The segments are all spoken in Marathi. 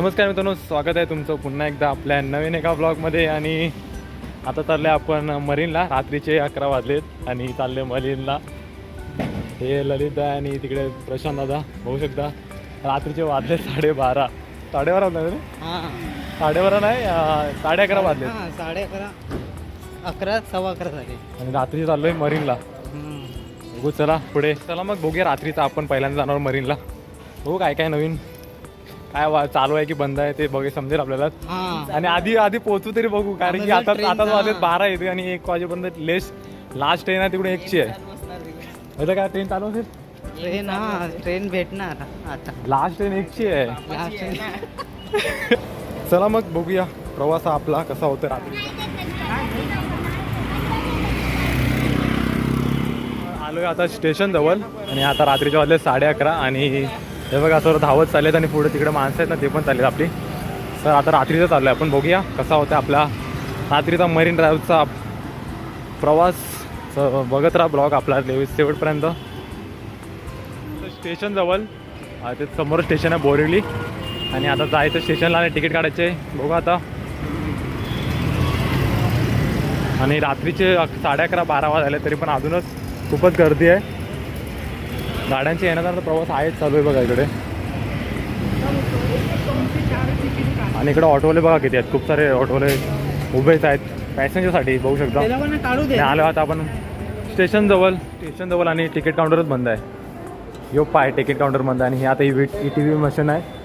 नमस्कार मित्रांनो स्वागत आहे तुमचं पुन्हा एकदा आपल्या नवीन एका ब्लॉगमध्ये आणि आता चालले आपण मरीनला. रात्रीचे अकरा वाजलेत आणि चालले मरीनला. हे ललित आहे आणि तिकडे प्रशांत दादा बघू शकता. रात्रीचे वाजले साडेबारा. साडेबारा वाजले हां. साडेबारा नाही साडे अकरा वाजले. हां साडे अकरा. अकरा सव्वा अकरा झाले. आणि रात्री चाललोय मरीनला. बघू चला पुढे. चला मग बघूया रात्रीचा. आपण पहिल्यांदा जाणार मरीनला. बघू काय काय नवीन. काय वा चालू आहे की बंद आहे ते बघे समजेल आपल्याला. हां. आणि आधी आधी पोहोचू तरी बघू कारण की आता train आता ना. वाजत बारा येते आणि एक वाजेपर्यंत लेस लास्ट ट्रेन आहे तिकडे एकची आहे आता काय ट्रेन चालू असेल? ट्रेन हा ट्रेन भेटणार आता. लास्ट ट्रेन एकची आहे. चला मग बघूया. प्रवास हा आपला कसा होतो रात्री. आलोय आता स्टेशन जवळ. आणि आता रात्रीचे वाजले साडे अकरा आणि हे बघा सर धावत चाललेत आणि पुढे तिकडे माणसं आहेत ना ते पण चाललेत आपली. सर आता रात्रीचं चाललं आहे आपण बघूया कसा होता आपला रात्रीचा मरीन ड्राईव्हचा प्रवास. बघत राहा ब्लॉग आपला लेवीस शेवटपर्यंत. स्टेशन जवळ. ते समोर स्टेशन आहे बोरिवली. आणि आता जायचं स्टेशनला आणि तिकीट काढायचे. बघू आता. आणि रात्रीचे साडे अकरा बारा वाज तरी पण अजूनच खूपच गर्दी आहे. गाड्यांचे येण्याचा प्रवास आहेच चालू आहे बघा इकडे. आणि इकडे ऑटोवाले बघा किती आहेत. खूप सारे ऑटोवाले उभेच आहेत. पॅसेंजरसाठी बघू शकता. आलो आता आपण. स्टेशन जवळ स्टेशन जवळ आणि तिकीट काउंटरच बंद आहे. यो पाय तिकीट काउंटर बंद आहे. आणि हे आता E E T V machine आहे.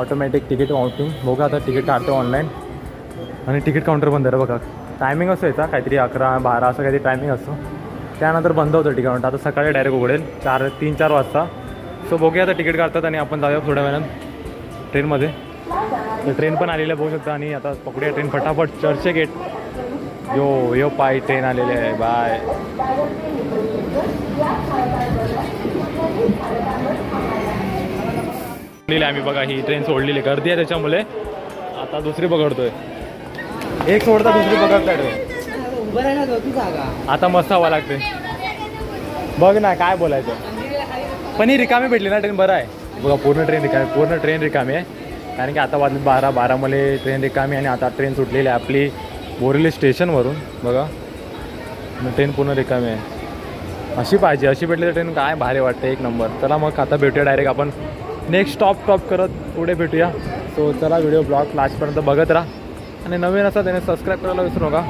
ऑटोमॅटिक तिकीट काउंटिंग बघा आता तिकीट काढतो ऑनलाईन आणि तिकीट काउंटर बंद आहे बघा. टायमिंग असतो याचा काहीतरी अकरा बारा असं काहीतरी टायमिंग असतो. त्यानंतर बंद होतं तिकीट आता सकाळी डायरेक्ट उघडेल. चार तीन चार वाजता. सो बघूया आता तिकीट काढतात आणि आपण जाऊया थोड्या वेळानं ट्रेनमध्ये. तर ट्रेन पण आलेली आहे बघू शकता. आणि आता पकडूया ट्रेन फटाफट. चर्चे गेट यो यो पाय ट्रेन आलेले आहे. बाय. सोडलेली आहे आम्ही बघा ही ट्रेन सोडलेली आहे. गर्दी आहे त्याच्यामुळे. आता दुसरी पकडतोय. एक सोडता दुसरी पकडता ट्रेन उभं राहिला होती जागा. आता मस्त हवा लागते. बघ ना काय बोलायचं. पण ही रिकामी भेटली ना ट्रेन बरं आहे. बघा पूर्ण ट्रेन रिकामी पूर्ण ट्रेन रिकामी आहे. कारण की आता वाजले बारा बारामध्ये ट्रेन रिकामी आणि आता ट्रेन सुटलेली आहे आपली बोरिवली स्टेशनवरून. बघा मग ट्रेन पूर्ण रिकामी आहे. अशी पाहिजे अशी भेटली तर ट्रेन काय भारी वाटते एक नंबर. चला मग आता भेटूया डायरेक्ट आपण. नेक्स्ट स्टॉप स्टॉप करत पुढे भेटूया. सो चला व्हिडिओ ब्लॉग लास्टपर्यंत बघत राहा. आणि नवीन असा त्याने सबस्क्राईब करायला विसरू नका.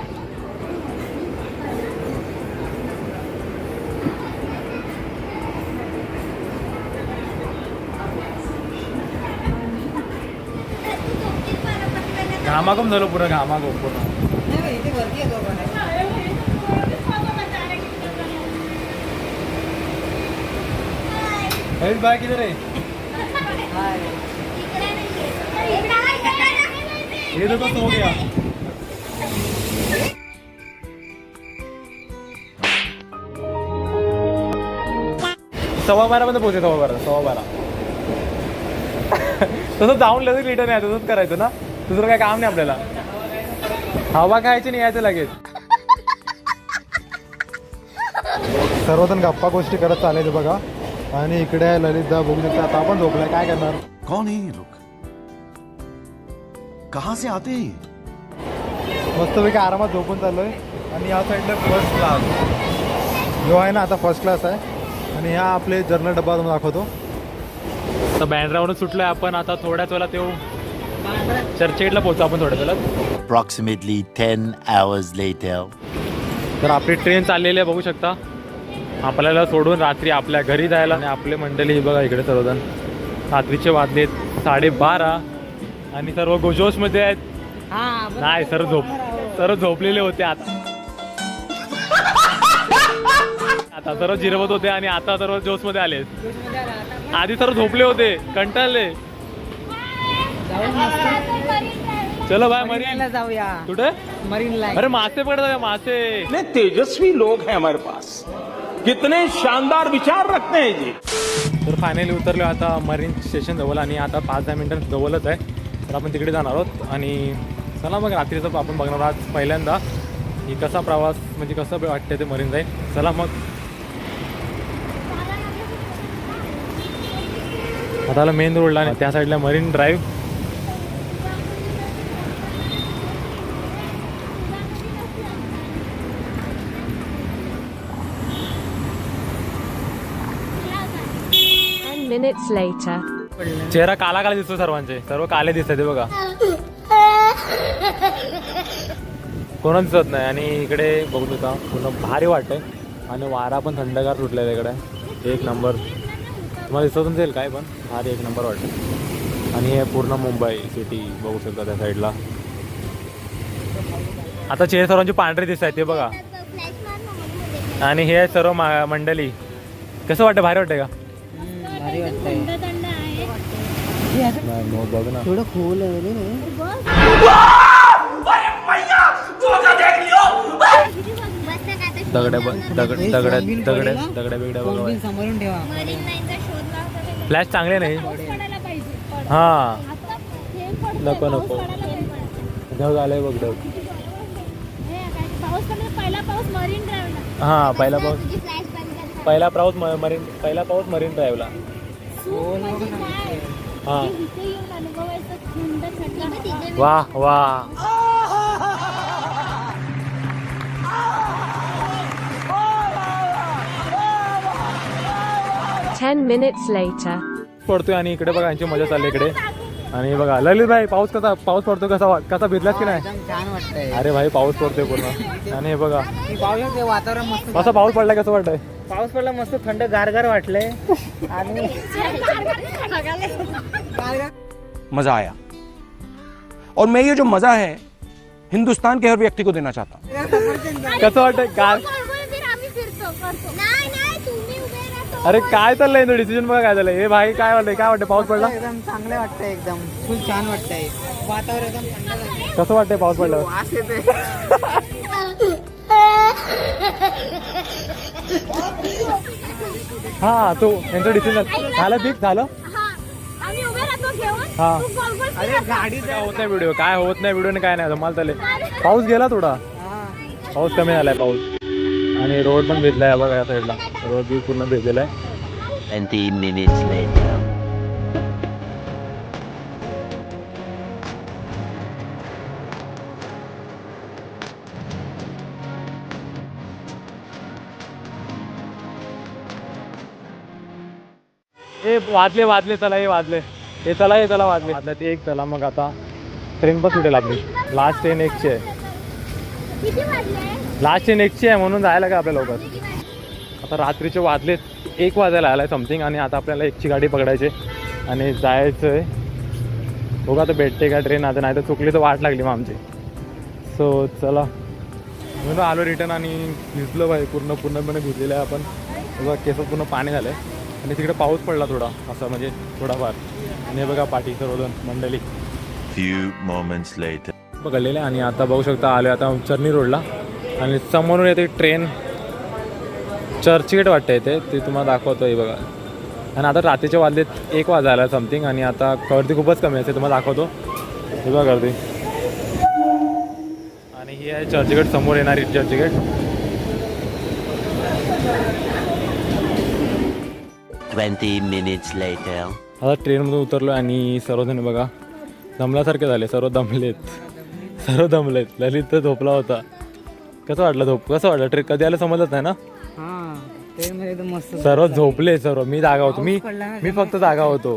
घामाघूम झालो पुरं घामाघूम पूर्ण. आहे बाय आहे हाय. ये देखो सो गया सव्वा बारा मध्ये पोहोचे सव्वा बारा सव्वा बारा. तसं जाऊन लगेच रिटर्न यायचं तसंच करायचं ना? दुसरं काय काम नाही आपल्याला. हवा खायची नाही यायचं लगेच. सर्वजण गप्पा गोष्टी करत चालायचं बघा. आणि इकडे ललितदा बघू शकता. आता आपण झोपलाय काय करणार? कौन है ये लोग? कहां से आते हैं ये? मस्तपैकी आरामात झोपून चाललोय. आणि या साईडला फर्स्ट क्लास जो आहे ना आता फर्स्ट क्लास आहे. आणि ह्या आपले जर्नल डब्बा तुम्हाला दाखवतो. तर बँड्रावरून सुटलोय आपण. आता थोड्याच वेळा तो चर्चगेटला पोहोचू आपण थोड्याच वेळात Approximately 10 hours later. तर आपली ट्रेन चाललेली आहे बघू शकता. आपल्याला सोडून रात्री आपल्या घरी जायला आणि आपले मंडळी हे बघा इकडे सर्वजण. रात्रीचे वाजलेत साडेबारा. आणि सर्व गोजोशमध्ये आहेत. हा, नाही सर्व झोप सर्व झोपलेले होते आता. आता सर्व जिरवत होते आणि आता सर्व जोशमध्ये आले जोशमध्ये आला. आधी सर्व झोपले होते कंटाळले. चलो बाय मरीन. जाऊया. कुठे? मरीन अरे मासे पकडतात मासे. कितने तेजस्वी लोग हैं हमारे पास। कितने शानदार विचार रखते हैं जी। तर फायनली उतरलो आता मरीन स्टेशन जवळ आणि आता पाच दहा मिनिटं जवळच आहे. तर आपण तिकडे जाणार आहोत. आणि चला मग रात्रीचं आपण बघणार आहोत आज पहिल्यांदा की कसा प्रवास म्हणजे कसं वाटते ते मरीन जाईल. चला मग. आता मेन रोडला त्या साईडला मरीन ड्राईव्ह minutes later. चेहरा काला काला दिसतो सर्वांचे. सर्व काले दिसतात ते बघा. कोणच दिसत नाही. आणि इकडे बघू का पूर्ण भारी वाटतंय. आणि वारा पण थंडगार सुटलाय तिकडे एक नंबर. तुम्हाला दिसत जाईल काय पण भारी एक नंबर वाटतं आणि हे पूर्ण मुंबई सिटी बघू शकता त्या साईडला आता चेहरे सर्वांचे पांढरे दिसत आहेत ते बघा. आणि हे सर्व मंडळी. कसं वाटतं भारी वाटतंय का? बघ ना थोडं खोल आहे रे. दगड्या ब- दगड दगड्या दगड्या दगड्या बिगड्या बघा ठेवा. फ्लॅश चांगले नाही. हा. नको नको. ढग आलाय बघ ढग. पाऊस पडला पहिला पाऊस. मरीन ड्राईव्हला हा पहिला पाऊस पहिला पाऊस मरीन पहिला पाऊस मरीन ड्राईव्हला हा. वा वा. Ten minutes later. पडतोय आणि इकडे बघा यांची मजा चालली इकडे. आणि बघा ललित भाई पाऊस कसा पाऊस पडतो कसा कसा भिजलास की नाही? एकदम छान वाटतंय. अरे भाई पाऊस पडतोय पूर्ण. आणि हे बघा. ते वातावरण मस्त कसा पाऊस पडलाय कसं वाटतंय पाऊस पडला मस्त थंड गारगार वाटलंय. आणि मजा आया। और मैं ये जो मजा है हिंदुस्तान के हर व्यक्ति को देना चाहता हूँ। कसं वाटतंय? काय आम्ही फिरतो करतो नाही नाही तुम्ही उभे राहतो अरे काय चाललंय तो डिसिजन बघा काय झालंय हे भाई काय वाटतंय काय वाटतंय? पाऊस पडला? एकदम चांगलं वाटतंय एकदम. फुल छान वाटतंय. वातावरण एकदम थंड झालंय. कसं वाटतंय पाऊस पडल्यावर? वास येतोय. हा तो यांचं डिसिजन झालं फिक्स झालं? हा. आम्ही उभे राहतो घेऊन हा तू गोल गोल अरे गाडी काय होत नाही व्हिडिओ काय होत नाही व्हिडिओ काय नाही. मला चालेल पाऊस गेला थोडा? पाऊस कमी झालाय पाऊस. आणि रोड पण भिजलाय बघा या साईडला. रोड बी पूर्ण भिजलेला आहे 20 minutes later. ए वाजले वाजले चला हे वाजले. हे चला हे चला वाजले. वाजले ते एक चला मग आता ट्रेन पण सुटेल आपली. लास्ट ट्रेन एकची आहे किती वाजले? लास्ट एकची आहे म्हणून जायला का आपल्या लवकर? आता रात्रीचे वाजले एक वाजायला आलाय समथिंग आणि आता आपल्याला एकची गाडी पकडायची आणि जायचं आहे बघा आता भेटते का ट्रेन आता नाही तर चुकली तर वाट लागली मग आमची. सो चला. म्हणून आलो रिटर्न आणि भिजलो बाई पूर्ण पूर्णपणे भिजलेलं आहे आपण. बघा केसात पूर्ण पाणी झालं आहे आणि तिकडे पाऊस पडला थोडा असा म्हणजे थोडाफार. आणि हे बघा पाठी सर्वजण मंडळी. Later. पकडलेले आणि आता बघू शकता आलो आता चर्नी रोडला. आणि समोरून येते ट्रेन. चर्चगेट वाटतं येते ते तुम्हाला दाखवतो हे बघा. आणि आता रात्रीचे वाजलेत एक वाजायला समथिंग आणि आता गर्दी खूपच कमी असते तुम्हाला दाखवतो. हे बघा गर्दी. आणि ही आहे चर्चगेट समोर येणारी चर्चगेट. 20 minutes later. आता ट्रेनमधून उतरलो आणि सर्वजण बघा दमल्यासारखे झाले सर्व दमलेत. सर्व दमलेत. ललित तर झोपला होता. कसं वाटलं झोप? कसं वाटलं? ट्रेन कधी आलं समजत नाही ना? हा ट्रेन मध्ये एकदम मस्त सर्व झोपले सर्व. मी जागा होतो. मी पडला ना मी फक्त जागा होतो.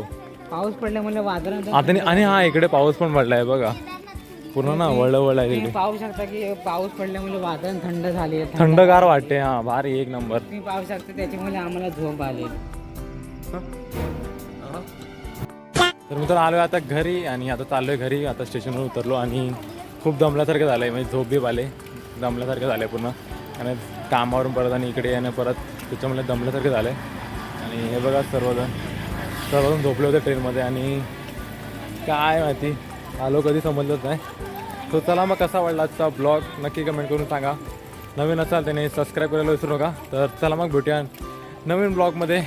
पाऊस पडल्यामुळे वातावरण आता नि- आणि हा इकडे पाऊस पण पडलाय बघा. पूर्ण ना वळ वळ आहे तुम्ही पाहू शकता की पाऊस पडल्यामुळे वातावरण थंड झाले थंडगार वाटते हा भारी एक नंबर. तुम्ही पाहू शकता त्याच्यामुळे आम्हाला झोप आली. तर मी तर आलोय आता घरी आणि आता चाललोय घरी. आता स्टेशनवर उतरलो आणि खूप दमल्यासारखं झालंय. म्हणजे झोप बी आले दमल्यासारखं झालं आहे पूर्ण. आणि कामावरून परत आणि इकडे येणं परत त्याच्यामुळे दमल्यासारखं आहे आणि हे बघा सर्वजण. सर्वजण झोपले होते ट्रेनमध्ये आणि काय माहिती आलो कधी समजलंच नाही. तो चला मग कसा वाटला आजचा ब्लॉग नक्की कमेंट करून सांगा. नवीन असाल त्याने सबस्क्राईब करायला विसरू नका. तर चला मग भेटूया नवीन ब्लॉगमध्ये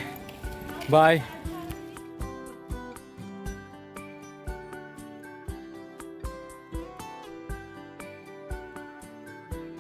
बाय